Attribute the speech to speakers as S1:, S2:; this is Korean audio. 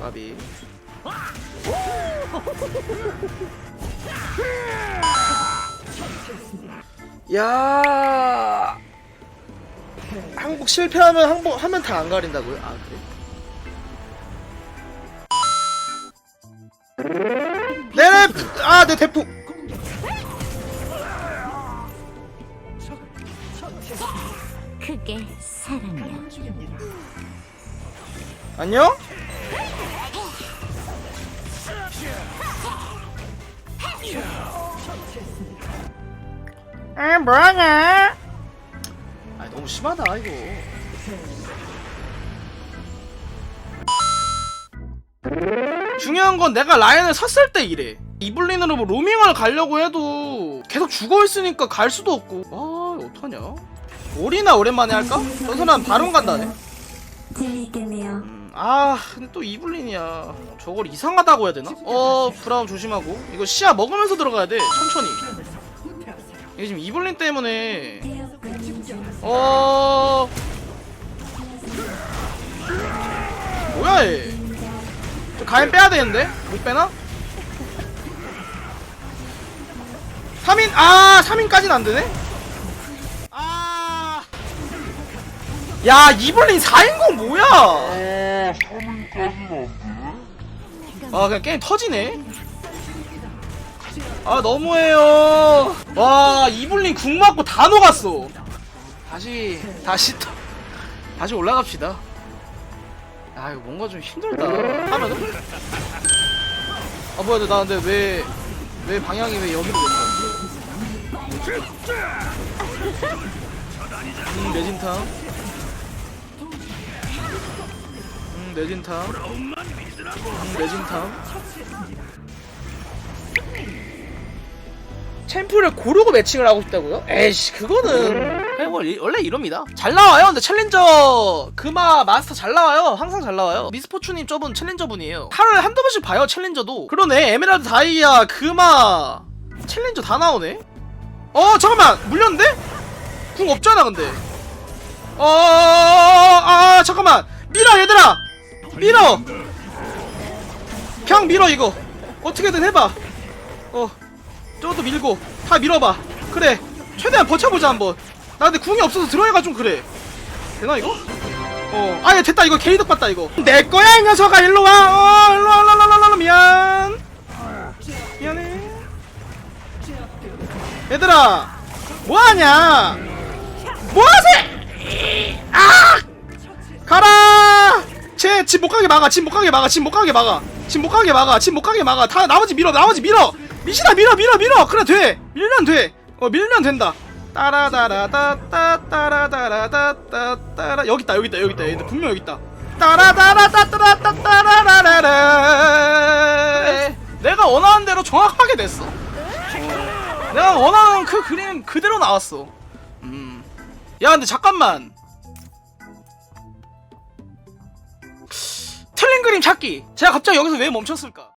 S1: 까비. 야! 한국 실패하면 한국 하면 다 안 가린다고요? 아 그래? 네네! 아내 대포
S2: 그게 사랑이야.
S1: 안녕? 아 뭐하냐? 아 너무 심하다 이거. 중요한 건 내가 라인을 섰을 때 이래. 이블린으로 뭐 로밍을 가려고 해도 계속 죽어 있으니까 갈 수도 없고. 아 어떡하냐? 올이나 오랜만에 할까? 저 사람 바론 간다네.
S2: 재미있겠네요.
S1: 음, 아 근데 또 이블린이야 저걸 이상하다고 해야 되나? 어 브라운 조심하고 이거 시야 먹으면서 들어가야 돼 천천히 이게 지금 이블린 때문에 어 뭐야 얘 저 가인 빼야 되는데 못 빼나? 3인 아 3인까지는 안 되네 야, 이블린 4인공 뭐야? 아, 그냥 게임 터지네? 아, 너무해요. 와, 이블린 궁 맞고 다 녹았어. 다시, 다시, 또- 다시 올라갑시다. 아, 이거 뭔가 좀 힘들다. 하면은? 아, 뭐야, 나 근데 왜, 왜 방향이 왜 여기로 됐냐? 음, 매진탕. 음, 매진탕. 음, 매진탕. 챔프를 고르고 매칭을 하고 싶다고요? 에이씨, 그거는. 그냥 원래, 이럽니다. 잘 나와요. 근데 챌린저, 그마 마스터 잘 나와요. 항상 잘 나와요. 미스포츠님 저분 챌린저분이에요. 하루에 한두 번씩 봐요, 챌린저도. 그러네. 에메랄드 다이아, 그마. 챌린저 다 나오네. 어, 잠깐만. 물렸는데? 궁 없잖아, 근데. 어, 아, 잠깐만. 밀어, 얘들아. 밀어. 그냥 밀어, 이거. 어떻게든 해봐. 어, 저것도 밀고. 다 밀어봐. 그래. 최대한 버텨보자, 한번. 나 근데 궁이 없어서 들어야가 좀 그래. 되나, 이거? 어, 아예 됐다, 이거 게이득 봤다, 이거. 내 거야, 이 녀석아. 일로 와. 어, 일로 와, 일로 와, 일로 와, 일로 와. 미안. 미안해. 얘들아. 뭐하냐? 쟤집못 가게 막아. 집못 가게 막아. 집못 가게 막아. 집못 가게 막아. 집못 가게 막아. 다 나머지 밀어. 나머지 밀어. 미시다 밀어 밀어 밀어. 그래 돼. 밀면 돼. 어 밀면 된다. 따라다라따따 따라다라따따 따라 여기 있다 여기 있다 여기 있다 얘들 분명 여기 있다. 따라다라따따따 따라라라라. 내가 원하는 대로 정확하게 됐어. 어, 내가 원하는 그 그림 그대로 나왔어. 음. 야 근데 잠깐만. 그림 찾기. 제가 갑자기 여기서 왜 멈췄을까?